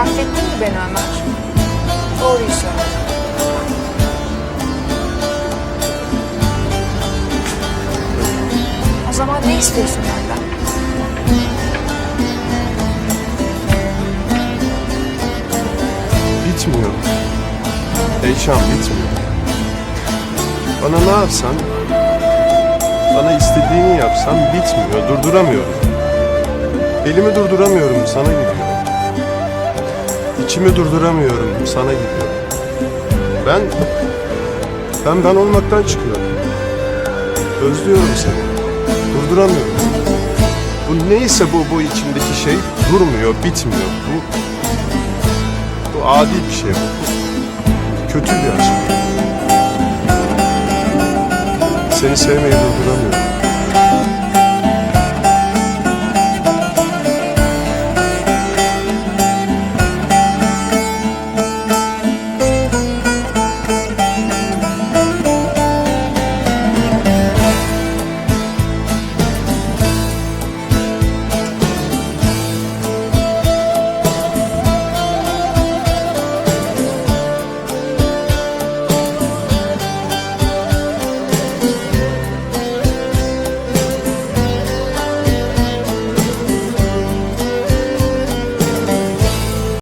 Affettin mi beni Ömer? Doğruyu söyle. O zaman ne istiyorsun benden? Bitmiyor. Eyşan bitmiyor. Bana ne yapsan, bana istediğini yapsan bitmiyor, durduramıyorum. Elimi durduramıyorum, sana gidiyor. İçimi durduramıyorum, sana gidiyor. Ben, ben ben olmaktan çıkıyorum. Özlüyorum seni, durduramıyorum. Bu neyse bu, bu içimdeki şey durmuyor, bitmiyor. Bu, bu adi bir şey bu. Kötü bir aşk. Seni sevmeyi durduramıyorum.